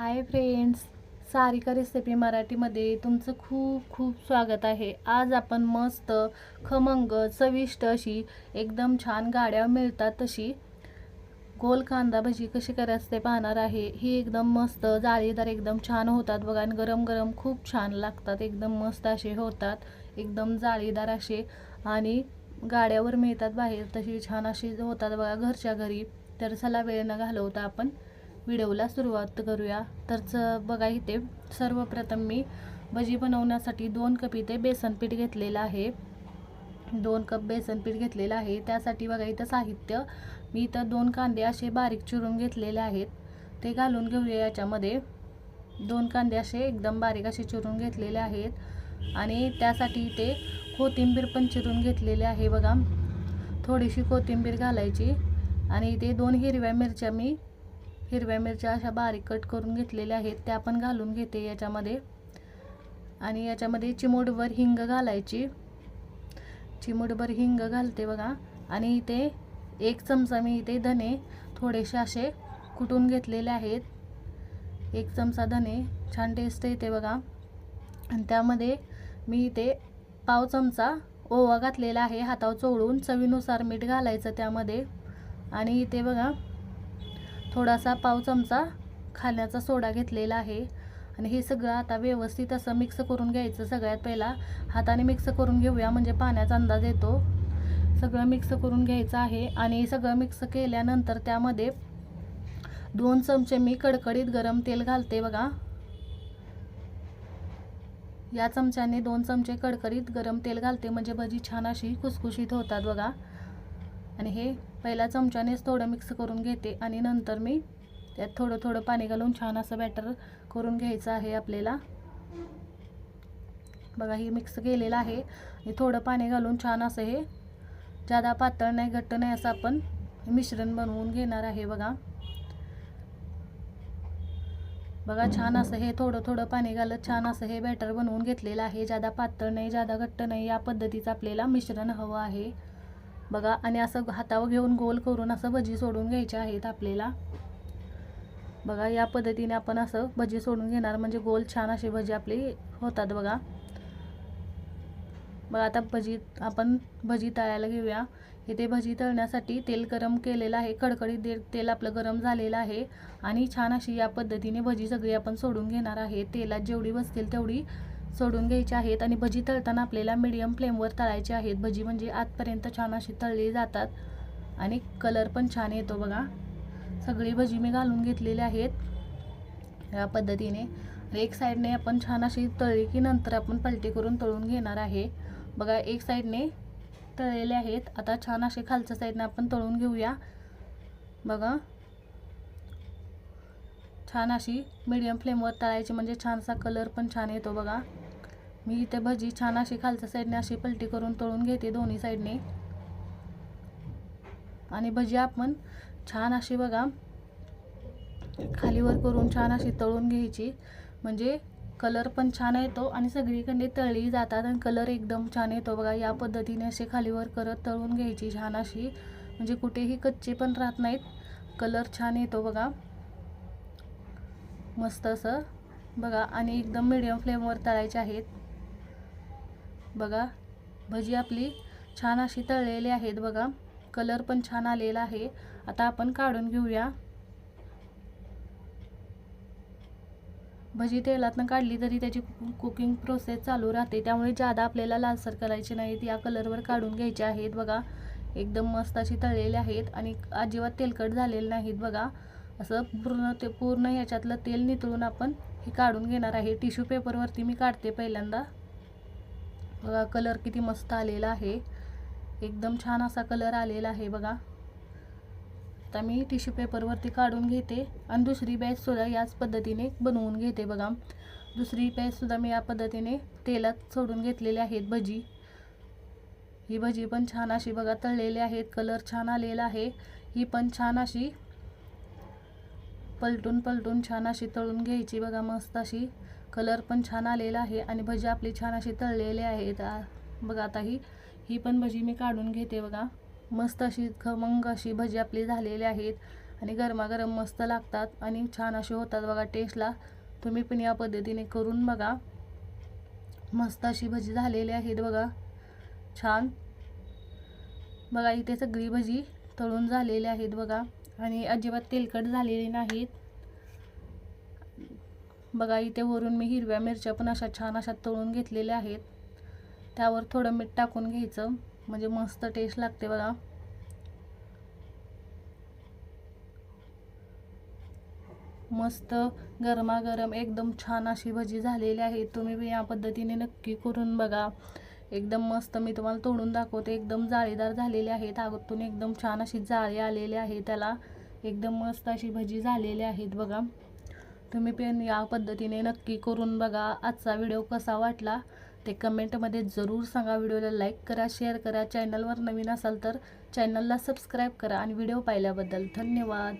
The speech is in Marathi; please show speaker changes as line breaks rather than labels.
हाय फ्रेंड्स सारिका रेसिपी मराठीमध्ये तुमचं खूप खूप स्वागत आहे. आज आपण मस्त खमंग चविष्ट अशी एकदम छान गाड्या मिळतात तशी. गोल कांदा भजी कशी करायचं ते पाहणार आहे. ही एकदम मस्त जाळीदार एकदम छान होतात बघा आणि गरम गरम खूप छान लागतात. एकदम मस्त असे होतात. एकदम जाळीदार असे. आणि गाड्यावर मिळतात बाहेर तशी छान अशी होतात बघा घरच्या घरी. तर चला वेळ न घालवता आपण व्हिडिओला सुरुवात करूया. तर च बघा इथे. सर्वप्रथम मी भजी बनवण्यासाठी दोन कप इथे बेसन पीठ घेतलेलं आहे. दोन कप बेसन पीठ घेतलेलं आहे. त्यासाठी बघा इथं साहित्य. मी इथं दोन कांदे असे बारीक चिरून घेतलेले आहेत. ते घालून घेऊया याच्यामध्ये. दोन कांदे असे एकदम बारीक असे चिरून घेतलेले आहेत. आणि त्यासाठी इथे कोथिंबीर पण चिरून घेतलेली आहे बघा. थोडीशी कोथिंबीर घालायची. आणि इथे दोन हिरव्या मिरच्या मी हिरव्या मिरच्या अशा बारीक कट करून घेतलेल्या आहेत. त्या पण घालून घेते याच्यामध्ये. आणि याच्यामध्ये चिमूटभर हिंग घालायची. चिमूटभर हिंग घालते बघा. आणि इथे एक चमचा मी इथे धने थोडेसे असे कुटून घेतलेले आहेत. एक चमचा धने छान टेस्ट येते बघा. आणि त्यामध्ये मी इथे पाव चमचा ओवा घातलेला आहे. हातावर चोळून चवीनुसार मीठ घालायचं त्यामध्ये. आणि इथे बघा थोडासा पाव चमचा खाण्याचा सोडा घेतलेला आहे. आणि हे सगळं आता व्यवस्थित असं मिक्स करून घ्यायचं सगळ्यात पहिला. हाताने मिक्स करून घेऊया म्हणजे पाण्याचा अंदाज येतो. सगळं मिक्स करून घ्यायचं आहे. आणि सगळं मिक्स केल्यानंतर त्यामध्ये दोन चमचे मी कडकडीत गरम तेल घालते बघा. या चमच्याने दोन चमचे कडकडीत गरम तेल घालते म्हणजे भजी छान अशी खुसखुशीत होतात बघा. आणि हे पहिल्या चमच्यानेच थोडं मिक्स करून घेते आणि नंतर मी त्यात थोडं थोडं पाणी घालून छान असं बॅटर करून घ्यायचं आहे आपल्याला. बघा हे मिक्स केलेलं आहे. आणि थोडं पाणी घालून छान असं हे जादा पातळ नाही घट्ट नाही असं आपण मिश्रण बनवून घेणार आहे बघा. बघा छान असं हे थोडं थोडं पाणी घालत छान असं हे बॅटर बनवून घेतलेलं आहे. जादा पातळ नाही जादा घट्ट नाही या पद्धतीचं आपल्याला मिश्रण हवं आहे. बघा आणि असं हातावर घेऊन गोल करून असं भजी सोडून घ्यायचे आहेत आपल्याला. बघा या पद्धतीने आपण असं भजी सोडून घेणार. म्हणजे गोल छान अशी भजी आपली होतात बघा. बघा आता भजी आपण भजी तळायला घेऊया. इथे भजी तळण्यासाठी तेल गरम केलेलं आहे. कडकडीत दे तेल आपलं गरम झालेलं आहे. आणि छान अशी या पद्धतीने भजी सगळी आपण सोडून घेणार आहे. तेलात जेवढी बसतील तेवढी सोडून घ्यायचे आहेत आणि भजी तळताना आपल्याला मीडियम फ्लेमवर तळायची आहेत. भजी म्हणजे आतपर्यंत छान अशी तळली जातात आणि कलर पण छान येतो बघा. सगळी भजी मी घालून घेतलेली आहेत या पद्धतीने. एक साईडने आपण छान अशी तळली की नंतर आपण पलटी करून तळून घेणार आहे. बघा एक साईडने तळलेले आहेत. आता छान असे खालच्या साईडने आपण तळून घेऊया. बघा. छान अशी मीडियम फ्लेमवर तळायची म्हणजे छानसा कलर पण छान येतो बघा. मी इथे भजी छान अशी खालच्या साईडने अशी पलटी करून तळून घेते दोन्ही साईडने आणि भजी आपण छान अशी बघा खालीवर करून छान अशी तळून घ्यायची. म्हणजे कलर पण छान येतो आणि सगळीकडे तळली जातात आणि कलर एकदम छान येतो बघा. या पद्धतीने असे खालीवर करत तळून घ्यायची छान अशी. म्हणजे कुठेही कच्चे पण राहत नाहीत. कलर छान येतो बघा. मस्त असं. बघा आणि एकदम मिडियम फ्लेमवर तळायचे आहेत. बघा भजी आपली छान अशी तळलेली आहेत बघा. कलर पण छान आलेला आहे. आता आपण काढून घेऊया. भजी तेलातनं काढली तरी त्याची कुकिंग प्रोसेस चालू राहते. त्यामुळे जादा आपल्याला लालसर करायची नाहीत. या कलरवर काढून घ्यायचे आहेत बघा. एकदम मस्त अशी तळलेले आहेत. आणि अजिबात तेलकट झालेले नाहीत बघा. असं पूर्ण ते पूर्ण ह्याच्यातलं तेल नितळून आपण हे काढून घेणार आहे. टिश्यू पेपरवरती मी काढते पहिल्यांदा. बघा कलर किती मस्त आलेला आहे. एकदम छान असा कलर आलेला आहे बघा. आता मी टिश्यू पेपरवरती काढून घेते आणि दुसरी बॅचसुद्धा याच पद्धतीने बनवून घेते बघा. दुसरी बॅचसुद्धा मी या पद्धतीने तेलात सोडून घेतलेले आहेत भजी. ही भजी पण छान अशी बघा तळलेली आहेत. कलर छान आलेला आहे. ही पण छान अशी पलटून पलटून छान अशी तळून घ्यायची. बघा मस्त अशी कलर पण छान आलेला आहे आणि भजी आपली छान अशी तळलेली आहेत. बघा आता ही ही पण भजी मी काढून घेते बघा. मस्त अशी खमंग अशी भजी आपली झालेली आहेत आणि गरमागरम मस्त लागतात आणि छान असे होतात बघा टेस्टला तुम्ही पण या पद्धतीने करून बघा. मस्त अशी भजी झालेली आहेत बघा. छान. बघा इथे सगळी भजी तळून झालेली आहेत बघा. आणि अजिबात तेलकट झालेली नाहीत. बघा इथे वरून मी हिरव्या मिरच्या पण अशा छान अशा तळून घेतलेल्या आहेत. त्यावर थोडं मीठ टाकून घ्यायचं. म्हणजे मस्त टेस्ट लागते बघा. मस्त गरमागरम एकदम छान अशी भजी झालेली आहे. तुम्ही या पद्धतीने नक्की करून बघा. एकदम मस्त मी तुम्हाला तोडून दाखवते. एकदम जाळीदार झालेले आहेत. आगतून एकदम छान अशी जाळी आलेली आहे. त्याला एकदम मस्त अशी भजी झालेली आहेत बघा. तुम्ही पण या पद्धतीने नक्की करून बघा. आजचा व्हिडिओ कसा वाटला ते कमेंटमध्ये जरूर सांगा. व्हिडिओला लाईक करा शेअर करा. चॅनलवर नवीन असाल तर चॅनलला सबस्क्राईब करा आणि व्हिडिओ पाहिल्याबद्दल धन्यवाद.